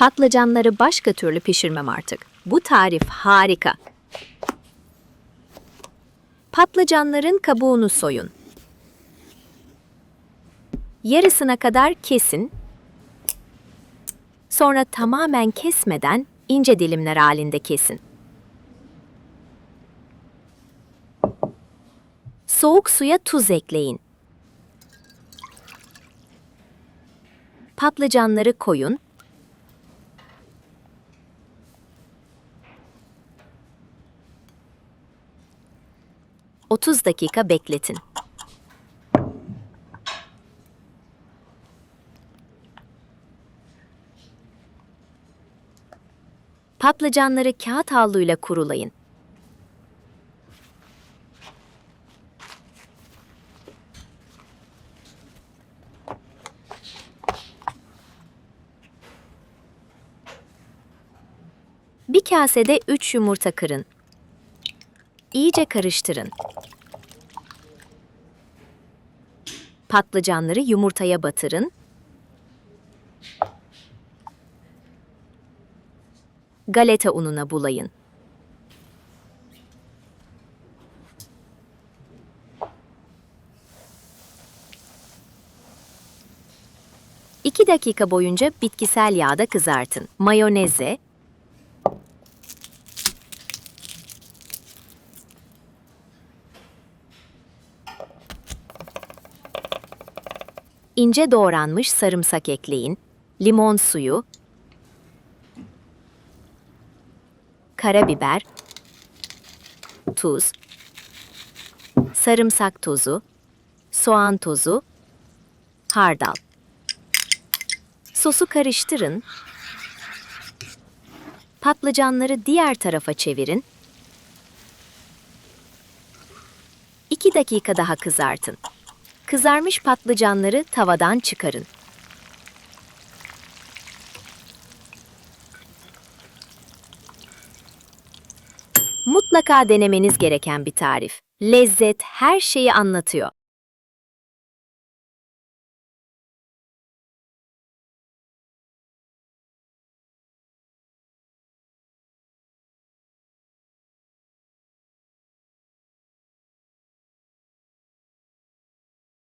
Patlıcanları başka türlü pişirmem artık. Bu tarif harika. Patlıcanların kabuğunu soyun. Yarısına kadar kesin. Sonra tamamen kesmeden ince dilimler halinde kesin. Soğuk suya tuz ekleyin. Patlıcanları koyun. Otuz dakika bekletin. Patlıcanları kağıt havluyla kurulayın. Bir kasede 3 yumurta kırın. İyice karıştırın. Patlıcanları yumurtaya batırın. Galeta ununa bulayın. İki dakika boyunca bitkisel yağda kızartın. Mayoneze, ince doğranmış sarımsak ekleyin. Limon suyu, karabiber, tuz, sarımsak tozu, soğan tozu, hardal. Sosu karıştırın. Patlıcanları diğer tarafa çevirin. 2 dakika daha kızartın. Kızarmış patlıcanları tavadan çıkarın. Mutlaka denemeniz gereken bir tarif. Lezzet her şeyi anlatıyor.